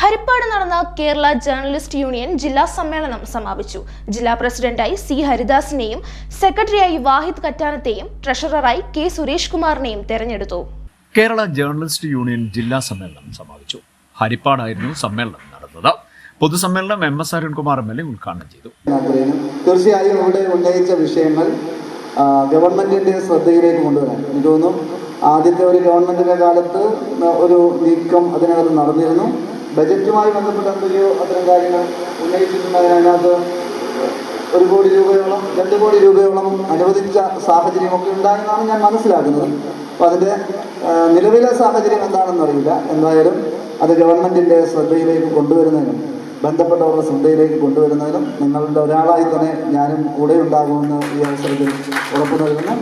ഹരിപ്പാട് നടന്ന Kerala journalist union ജില്ലാ സമ്മേളനം സമാപിച്ചു. ജില്ലാ പ്രസിഡന്റായി സി ഹരിദാസിനെയും സെക്രട്ടറിയായി വാഹിദ് കറ്റാനത്തെയും ട്രഷററായി കെ സുരേഷ് കുമാറിനെയും തെരഞ്ഞെടുത്തു. കേരള ജേർണലിസ്റ്റ് യൂണിയൻ ജില്ലാ സമ്മേളനം സമാപിച്ചു. ഹരിപ്പാടായിരുന്നു സമ്മേളനം നടന്നത്. പൊതുസമ്മേളനം M S Arunkumar M L A ഉദ്ഘാടനം ചെയ്തു. തീർച്ചയായും ഇവിടെ ഉന്നയിച്ച വിഷയങ്ങൾ ഗവൺമെന്റിന്റെ ശ്രദ്ധയിലേക്ക് കൊണ്ടുവരാൻ. എനിക്ക് തോന്നുന്നു ആദ്യത്തെ ഒരു ഗവൺമെന്റിന്റെ കാലത്ത് ഒരു നീക്കം അതിനകത്ത് നടന്നിരുന്നു. ബജറ്റുമായി ബന്ധപ്പെട്ട എന്തൊക്കെയോ അത്തരം കാര്യങ്ങൾ ഉന്നയിച്ചിട്ടുണ്ടായിരുന്നു. അതിനകത്ത് ഒരു കോടി രൂപയോളം രണ്ട് കോടി രൂപയോളം അനുവദിച്ച സാഹചര്യമൊക്കെ ഉണ്ടായെന്നാണ് ഞാൻ മനസ്സിലാക്കുന്നത്. അപ്പോൾ അതിന്റെ നിലവിലെ സാഹചര്യം എന്താണെന്ന് അറിയില്ല. എന്തായാലും അത് ഗവൺമെന്റിന്റെ ശ്രദ്ധയിലേക്ക് കൊണ്ടുവരുന്നതിനും ബന്ധപ്പെട്ടവരുടെ ശ്രദ്ധയിലേക്ക് കൊണ്ടുവരുന്നതിനും നിങ്ങളുടെ ഒരാളായി തന്നെ ഞാനും കൂടെ ഉണ്ടാകുമെന്ന് ഈ അവസരത്തിൽ ഉറപ്പു നൽകുന്നു.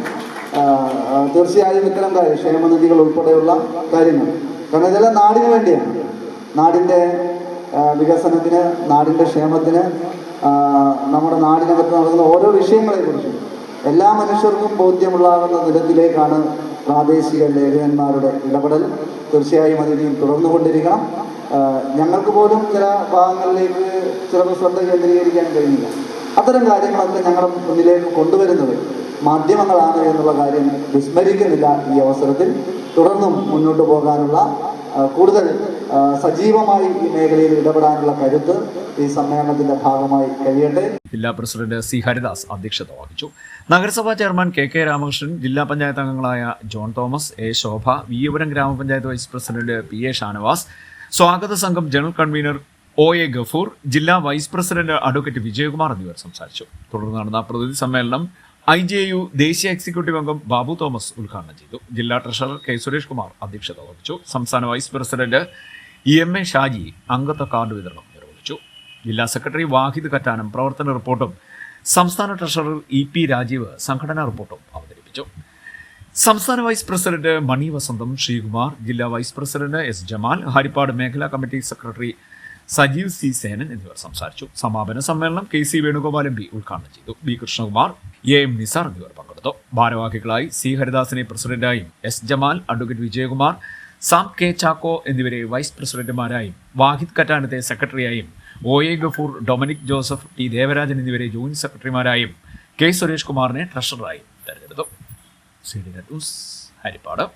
തീർച്ചയായും ഇത്തരം കാര്യം ക്ഷേമനിധികൾ ഉൾപ്പെടെയുള്ള കാര്യങ്ങൾ. കാരണം ഇതെല്ലാം നാടിന് വേണ്ടിയാണ്. നാടിന്റെ വികസനത്തിന് നാടിന്റെ ക്ഷേമത്തിന് നമ്മുടെ നാടിനകത്ത് നടക്കുന്ന ഓരോ വിഷയങ്ങളെക്കുറിച്ചും എല്ലാ മനുഷ്യർക്കും ബോധ്യമുള്ളാകുന്ന നിലത്തിലേക്കാണ് പ്രാദേശിക ലേഖകന്മാരുടെ ഇടപെടൽ. തീർച്ചയായും അതിനെയും തുടർന്നുകൊണ്ടിരിക്കണം. ഞങ്ങൾക്ക് പോലും ചില ഭാഗങ്ങളിലേക്ക് ചിലപ്പോൾ ശ്രദ്ധ കേന്ദ്രീകരിക്കാൻ കഴിയില്ല അത്തരം കാര്യങ്ങളൊക്കെ ഞങ്ങളുടെ മുന്നിലേക്ക് കൊണ്ടുവരുന്നത് മാധ്യമങ്ങളാണ് എന്നുള്ള കാര്യം വിസ്മരിക്കുന്നില്ല ഈ അവസരത്തിൽ. തുടർന്നും മുന്നോട്ട് പോകാനുള്ള കൂടുതൽ സജീവമായി ഈ മേഖലയിൽ ഇടപെടാനുള്ള കരുത്ത് ഈ സമ്മേളനത്തിന്റെ ഭാഗമായി കഴിയട്ടെ. ജില്ലാ പ്രസിഡന്റ് സി ഹരിദാസ് അധ്യക്ഷത വഹിച്ചു. നഗരസഭാ ചെയർമാൻ കെ കെ രാമകൃഷ്ണൻ ജില്ലാ പഞ്ചായത്ത് അംഗങ്ങളായ ജോൺ തോമസ് എ ശോഭ വിയപുരം ഗ്രാമപഞ്ചായത്ത് vice president P A Shanavas സ്വാഗത സംഘം general convener O A Gafoor ജില്ലാ വൈസ് പ്രസിഡന്റ് അഡ്വക്കേറ്റ് വിജയകുമാർ എന്നിവർ സംസാരിച്ചു. തുടർന്ന് നടന്ന പ്രതിനിധി സമ്മേളനം ഐ ജെ യു ദേശീയ എക്സിക്യൂട്ടീവ് അംഗം ബാബു തോമസ് ഉദ്ഘാടനം ചെയ്തു. ജില്ലാ ട്രഷറർ കെ സുരേഷ് കുമാർ അധ്യക്ഷത വഹിച്ചു. സംസ്ഥാന vice president M A Shaji അംഗത്വ കാർഡ് വിതരണം നിർവഹിച്ചു. ജില്ലാ സെക്രട്ടറി വാഹിദ് കറ്റാനം പ്രവർത്തന റിപ്പോർട്ടും സംസ്ഥാന ട്രഷറർ ഇ പി രാജീവ് സംഘടനാ റിപ്പോർട്ടും അവതരിപ്പിച്ചു. സംസ്ഥാന വൈസ് പ്രസിഡന്റ് മണി വസന്തം ശ്രീകുമാർ ജില്ലാ vice president S Jamal Harippad മേഖലാ committee secretary Sajeev C Senan എന്നിവർ സംസാരിച്ചു. സമാപന സമ്മേളനം K C Venugopal M P ഉദ്ഘാടനം ചെയ്തു. B Krishnakumar A M Nizar എന്നിവർ പങ്കെടുത്തു. ഭാരവാഹികളായി സി ഹരിദാസിനെ പ്രസിഡന്റായും S Jamal advocate Vijayakumar Sam K Chacko എന്നിവരെ വൈസ് പ്രസിഡന്റുമാരായും വാഹിദ് കറ്റാനത്തെ സെക്രട്ടറിയായും O A Gafoor Dominic Joseph T Devarajan എന്നിവരെ ജോയിന്റ് സെക്രട്ടറിമാരായും കെ സുരേഷ് കുമാറിനെ ട്രഷററായും തെരഞ്ഞെടുത്തു. ഹരിപ്പാട്.